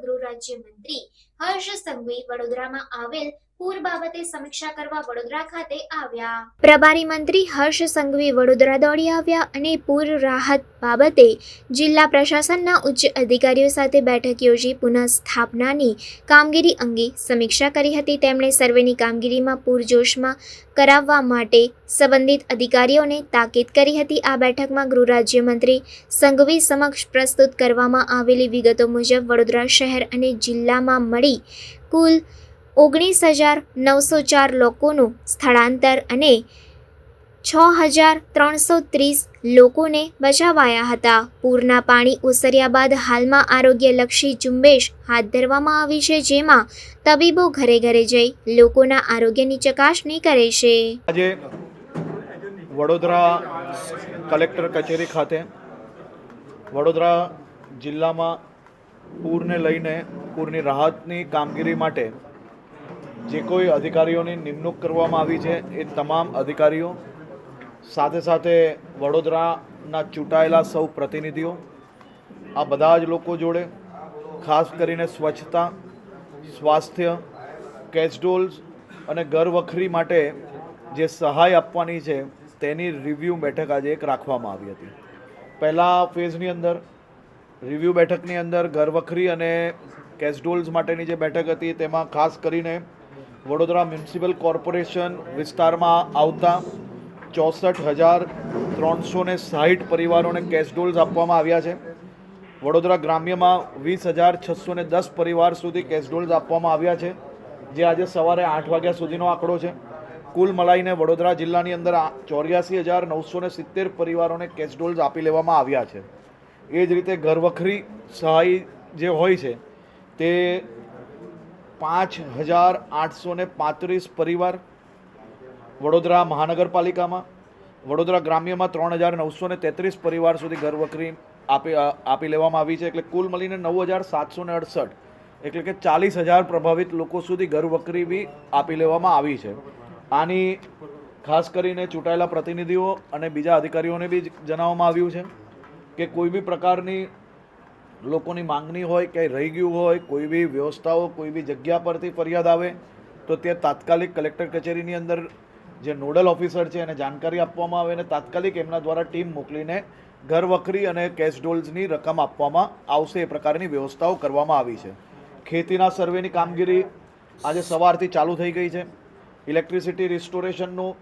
ગૃહ રાજ્ય મંત્રી હર્ષ સંઘવી વડોદરામાં આવેલ પૂર બાબતે સમીક્ષા કરવા વડોદરા ખાતે આવ્યા. પ્રભારી મંત્રી હર્ષ સંઘવી વડોદરા દોડી આવ્યા અને પૂર રાહત બાબતે જિલ્લા પ્રશાસનના ઉચ્ચ અધિકારીઓ સાથે બેઠક યોજી પુનઃસ્થાપનાની કામગીરી અંગે સમીક્ષા કરી હતી. તેમણે સર્વેની કામગીરીમાં પૂરજોશમાં કરાવવા માટે સંબંધિત અધિકારીઓને તાકીદ કરી હતી. આ બેઠકમાં ગૃહ રાજ્યમંત્રી સંઘવી સમક્ષ પ્રસ્તુત કરવામાં આવેલી વિગતો મુજબ વડોદરા શહેર અને જિલ્લામાં મળી કુલ ઓગણીસ હજાર નવસો ચાર લોકોનું સ્થળાંતર અને છ હજાર ત્રણસો ત્રીસ લોકોને બચાવાયા હતા. પૂરના પાણી ઓસર્યા બાદ હાલમાં આરોગ્યલક્ષી ઝુંબેશ હાથ ધરવામાં આવી છે, જેમાં તબીબો ઘરે ઘરે જઈ લોકોના આરોગ્યની ચકાસણી કરે છે. આજે વડોદરા કલેક્ટર કચેરી ખાતે વડોદરા જિલ્લામાં પૂરને લઈને પૂરની રાહતની કામગીરી માટે જે કોઈ અધિકારીઓની નિમણૂક કરવામાં આવી છે, એ તમામ અધિકારીઓ, સાથે સાથે વડોદરાના ચૂંટાયેલા સૌ પ્રતિનિધિઓ, આ બધા જ લોકો જોડે, ખાસ કરીને સ્વચ્છતા, સ્વાસ્થ્ય કેસડોલ્સ અને ઘરવખરી માટે જે સહાય આપવાની છે, તેની રિવ્યૂ બેઠક આજે એક રાખવામાં આવી હતી. પહેલાં ફેઝની અંદર રિવ્યૂ બેઠકની અંદર ઘરવખરી અને કેસડોલ્સ માટેની જે બેઠક હતી, તેમાં ખાસ કરીને વડોદરા મ્યુનિસિપલ કોર્પોરેશન વિસ્તારમાં આવતા ચોસઠ હજાર ત્રણસો ને સાહીઠ પરિવારોને કેસડોલ્સ આપવામાં આવ્યા છે. વડોદરા ગ્રામ્યમાં વીસ હજાર છસો ને દસ પરિવાર સુધી કેસડોલ્સ આપવામાં આવ્યા છે, જે આજે સવારે આઠ વાગ્યા સુધીનો આંકડો છે. કુલ મળાઈને વડોદરા જિલ્લાની અંદર ચોર્યાસી હજાર નવસો ને સિત્તેર પરિવારોને કેસડોલ્સ આપી લેવામાં આવ્યા છે. એ જ રીતે ઘરવખરી સહાય જે હોય છે, તે પાંચ હજાર આઠસો પાંત્રીસ પરિવાર વડોદરા મહાનગરપાલિકામાં, વડોદરા ગ્રામ્યમાં ત્રણ હજાર નવસો તેત્રીસ પરિવાર સુધી ઘરવખરી આપી આપી લેવામાં આવી છે. એટલે કુલ મળીને નવ હજાર સાતસો અડસઠ, એટલે કે ચાલીસ હજાર પ્રભાવિત લોકો સુધી ઘરવકરી બી આપી લેવામાં આવી છે. આની ખાસ કરીને ચૂંટાયેલા પ્રતિનિધિઓ અને બીજા અધિકારીઓને બી જણાવવામાં આવ્યું છે કે કોઈ બી પ્રકારની લોકોની માંગણી હોય કે રહી ગયું હોય, કોઈ બી વ્યવસ્થાઓ, કોઈ બી જગ્યા પરથી ફરિયાદ આવે, તો તે તાત્કાલિક કલેક્ટર કચેરીની અંદર જે નોડલ ઓફિસર છે એને જાણકારી આપવામાં આવે અને તાત્કાલિક એમના દ્વારા ટીમ મોકલીને ઘર વખરી અને કેશ ડોલ્સની રકમ આપવામાં આવશે એ પ્રકારની વ્યવસ્થાઓ કરવામાં આવી છે. ખેતીના સર્વેની કામગીરી આજે સવારથી ચાલુ થઈ ગઈ છે. ઇલેક્ટ્રિસિટી રિસ્ટોરેશનનું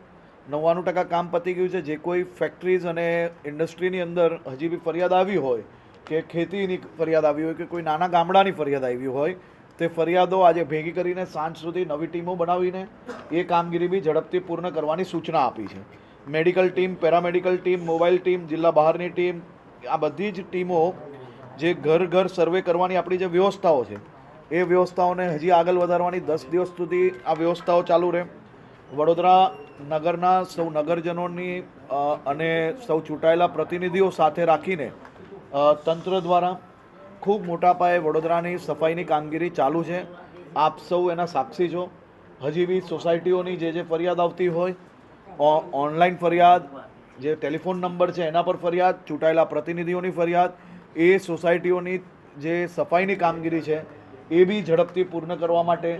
નવ્વાણું ટકા કામ પતી ગયું છે. જે કોઈ ફેક્ટરીઝ અને ઇન્ડસ્ટ્રીની અંદર હજી બી ફરિયાદ આવી હોય કે ખેતીની ફરિયાદ આવી હોય કે કોઈ નાના ગામડાની ફરિયાદ આવી હોય, તે ફરિયાદો આજે ભેગી કરીને સાંજ સુધી નવી ટીમો બનાવીને એ કામગીરી બી ઝડપથી પૂર્ણ કરવાની સૂચના આપી છે. Medical team, paramedical team, mobile team, જિલ્લા બહારની ટીમ, આ બધી જ ટીમો જે ઘર ઘર સર્વે કરવાની આપણી જે વ્યવસ્થાઓ છે, એ વ્યવસ્થાઓને હજી આગળ વધારવાની દસ દિવસ સુધી આ વ્યવસ્થાઓ ચાલુ રહે. વડોદરા નગરના સૌ નગરજનોની અને સૌ ચૂંટાયેલા પ્રતિનિધિઓ સાથે રાખીને તંત્ર દ્વારા ખૂબ મોટા પાયે વડોદરાની સફાઈની કામગીરી ચાલુ છે. આપ સૌ એના સાક્ષી છો. હજી બી સોસાયટીઓની જે જે ફરિયાદ આવતી હોય ઓનલાઈન ફરિયાદ, જે ટેલિફોન નંબર છે એના પર ફરિયાદ, ચૂંટાયેલા પ્રતિનિધિઓની ફરિયાદ, એ સોસાયટીઓની જે સફાઈની કામગીરી છે, એ બી ઝડપથી પૂર્ણ કરવા માટે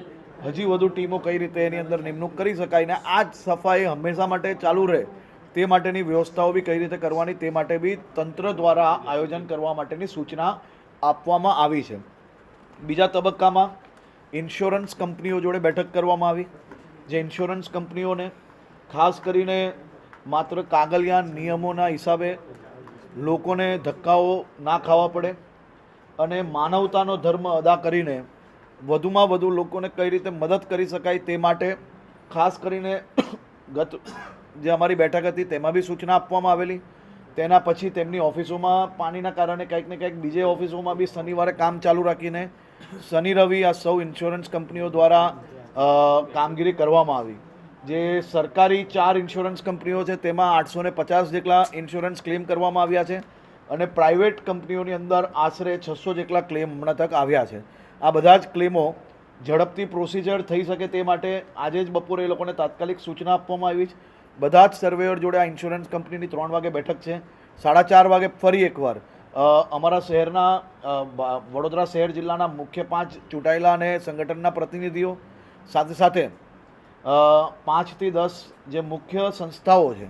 હજી વધુ ટીમો કઈ રીતે એની અંદર નિમણૂક કરી શકાય ને આ જ સફાઈ હંમેશા માટે ચાલુ રહે. તે માટેની વ્યવસ્થાઓ બી કઈ રીતે કરવાની તે માટે બી તંત્ર દ્વારા આયોજન કરવા માટેની સૂચના આપવામાં આવી છે. બીજા તબક્કામાં ઇન્સ્યોરન્સ કંપનીઓ જોડે બેઠક કરવામાં આવી, જે ઇન્સ્યોરન્સ કંપનીઓને ખાસ કરીને માત્ર કાગળિયા નિયમોના હિસાબે લોકોને ધક્કાઓ ના ખાવા પડે અને માનવતાનો ધર્મ અદા કરીને વધુમાં વધુ લોકોને કઈ રીતે મદદ કરી શકાય તે માટે ખાસ કરીને ગત જે અમારી બેઠક હતી તેમાં બી સૂચના આપવામાં આવેલી. તેના પછી તેમની ઓફિસોમાં પાણીના કારણે કંઈક ને કંઈક બીજે ઓફિસોમાં બી શનિવારે કામ ચાલુ રાખીને શનિ, રવિ આ સૌ ઇન્સ્યોરન્સ કંપનીઓ દ્વારા કામગીરી કરવામાં આવી. જે સરકારી ચાર ઇન્સ્યોરન્સ કંપનીઓ છે તેમાં આઠસો ને પચાસ જેટલા ઇન્સ્યોરન્સ ક્લેમ કરવામાં આવ્યા છે અને પ્રાઇવેટ કંપનીઓની અંદર આશરે છસો જેટલા ક્લેમ હમણાં તક આવ્યા છે. આ બધા જ ક્લેમો ઝડપથી પ્રોસિજર થઈ શકે તે માટે આજે જ બપોરે એ લોકોને તાત્કાલિક સૂચના આપવામાં આવી છે. બધા જ સર્વેયર જોડે આ ઇન્સ્યોરન્સ કંપનીની ત્રણ વાગે બેઠક છે. સાડા ચાર વાગે ફરી એકવાર અમારા શહેરના વડોદરા શહેર જિલ્લાના મુખ્ય પાંચ ચૂંટાયેલા અને સંગઠનના પ્રતિનિધિઓ, સાથે સાથે પાંચથી દસ જે મુખ્ય સંસ્થાઓ છે,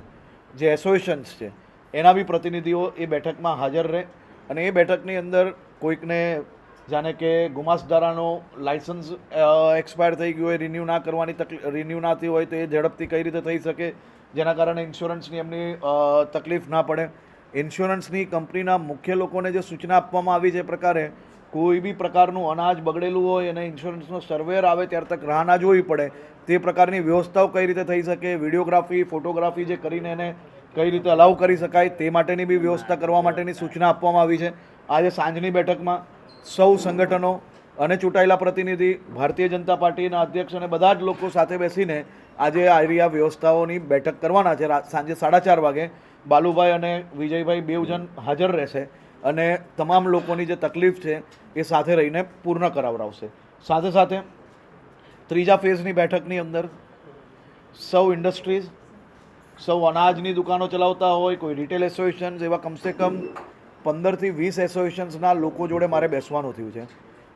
જે એસોસિએશન્સ છે, એના બી પ્રતિનિધિઓ એ બેઠકમાં હાજર રહે અને એ બેઠકની અંદર કોઈકને જાણે કે ગુમાસધારાનો લાઇસન્સ એક્સપાયર થઈ ગયું હોય રિન્યૂ ના કરવાની તકલીફ રિન્યૂ ના થયું હોય તો એ ઝડપથી કઈ રીતે થઈ શકે જેના કારણે ઇન્સ્યોરન્સની એમની તકલીફ ના પડે. ઇન્સ્યોરન્સની કંપનીના મુખ્ય લોકોને જે સૂચના આપવામાં આવી છે પ્રકારે કોઈ બી પ્રકારનું અનાજ બગડેલું હોય અને ઇન્સ્યોરન્સનો સર્વેર આવે ત્યાર તક રાહ ના જોવી પડે, તે પ્રકારની વ્યવસ્થાઓ કઈ રીતે થઈ શકે, વિડીયોગ્રાફી, ફોટોગ્રાફી જે કરીને એને કઈ રીતે અલાઉ કરી શકાય, તે માટેની બી વ્યવસ્થા કરવા માટેની સૂચના આપવામાં આવી છે. આજે સાંજની બેઠકમાં સૌ સંગઠનો અને ચૂંટાયેલા પ્રતિનિધિ ભારતીય જનતા પાર્ટીના અધ્યક્ષ અને બધા જ લોકો સાથે બેસીને આજે આ વ્યવસ્થાઓની બેઠક કરવાના છે. સાંજે સાડા ચાર વાગે બાલુભાઈ અને વિજયભાઈ બેવ જણ હાજર રહેશે અને તમામ લોકોની જે તકલીફ છે એ સાથે રહીને પૂર્ણ કરાવડાવશે. સાથે સાથે ત્રીજા ફેઝની બેઠકની અંદર સૌ ઇન્ડસ્ટ્રીઝ, સૌ અનાજની દુકાનો ચલાવતા હોય, કોઈ રિટેલ એસોસિએશન્સ એવા કમસે કમ પંદરથી વીસ એસોસિએશન્સના લોકો જોડે મારે બેસવાનું થયું છે.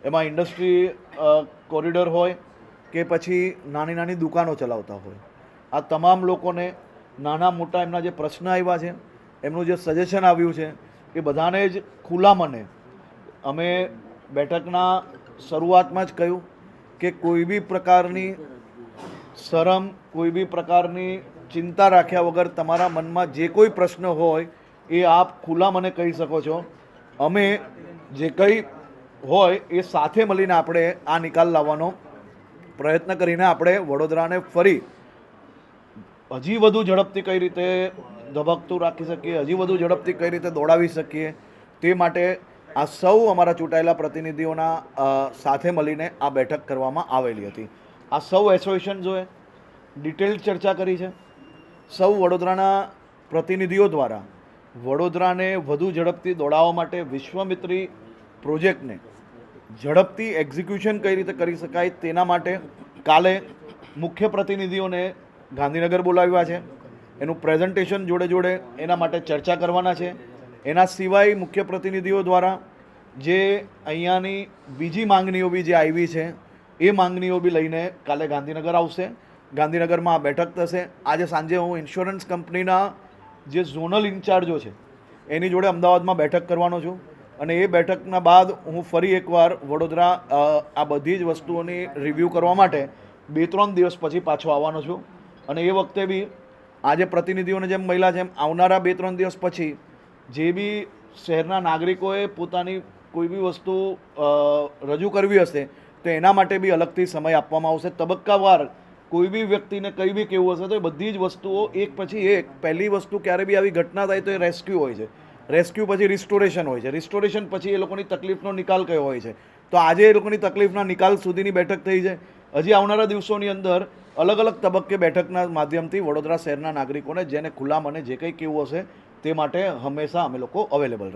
એમાં ઇન્ડસ્ટ્રી કોરિડોર હોય કે પછી નાની નાની દુકાનો ચલાવતા હોય. આ તમામ લોકોને નાના મોટા એમના જે પ્રશ્ન આવ્યા છે, એમનું જે સજેશન આવ્યું છે એ બધાને જ ખુલ્લા મને અમે બેઠકના શરૂઆતમાં જ કહ્યું કે કોઈ બી પ્રકારની શરમ, કોઈ બી પ્રકારની ચિંતા રાખ્યા વગર તમારા મનમાં જે કોઈ પ્રશ્ન હોય એ આપ ખુલ્લા મને કહી શકો છો. અમે જે કંઈ હોય એ સાથે મળીને આપણે આ નિકાલ લાવવાનો પ્રયત્ન કરીને આપણે વડોદરાને ફરી હજી વધુ ઝડપથી કઈ રીતે ધબકતું રાખી શકીએ, હજી વધુ ઝડપથી કઈ રીતે દોડાવી શકીએ, તે માટે આ સૌ અમારા ચૂંટાયેલા પ્રતિનિધિઓના સાથે મળીને આ બેઠક કરવામાં આવેલી હતી. આ સૌ એસોસિએશન્સોએ ડિટેલ ચર્ચા કરી છે. સૌ વડોદરાના પ્રતિનિધિઓ દ્વારા વડોદરાને વધુ ઝડપથી દોડાવવા માટે વિશ્વમિત્રી પ્રોજેક્ટને ઝડપથી એક્ઝિક્યુશન કઈ રીતે કરી શકાય તેના માટે કાલે મુખ્ય પ્રતિનિધિઓને ગાંધીનગર બોલાવ્યા છે. એનું પ્રેઝન્ટેશન જોડે જોડે એના માટે ચર્ચા કરવાના છે. એના સિવાય મુખ્ય પ્રતિનિધિઓ દ્વારા જે અહીંયાની બીજી માંગણીઓ બી જે આવી છે, એ માંગણીઓ બી લઈને કાલે ગાંધીનગર આવશે. ગાંધીનગરમાં આ બેઠક થશે. આજે સાંજે હું ઇન્સ્યોરન્સ કંપનીના જે ઝોનલ ઇન્ચાર્જો છે, એની જોડે અમદાવાદમાં બેઠક કરવાનો છું. અને એ બેઠકના બાદ હું ફરી એકવાર વડોદરા આ બધી જ વસ્તુઓની રિવ્યૂ કરવા માટે બે ત્રણ દિવસ પછી પાછો આવવાનો છું. અને એ વખતે બી આજે પ્રતિનિધિઓને જેમ મળ્યા એમ આવનારા બે ત્રણ દિવસ પછી જે બી શહેરના નાગરિકોએ પોતાની કોઈ બી વસ્તુ રજૂ કરવી હશે, તો એના માટે બી અલગથી સમય આપવામાં આવશે. તબક્કાવાર કોઈ બી વ્યક્તિને કંઈ બી કેવું હશે, તો એ બધી જ વસ્તુઓ એક પછી એક, પહેલી વસ્તુ ક્યારે બી આવી ઘટના થાય તો એ રેસ્ક્યુ હોય છે. રેસ્ક્યુ પછી રિસ્ટોરેશન હોય છે. રિસ્ટોરેશન પછી એ લોકોની તકલીફનો નિકાલ કયો હોય છે? તો આજે એ લોકોની તકલીફના નિકાલ સુધીની બેઠક થઈ છે. હજી આવનારા દિવસોની અંદર અલગ અલગ તબક્કે બેઠકના માધ્યમથી વડોદરા શહેરના નાગરિકોને જેને ખુલ્લા મને જે કંઈ કેવું હશે તે માટે હંમેશા અમે લોકો અવેલેબલ રહે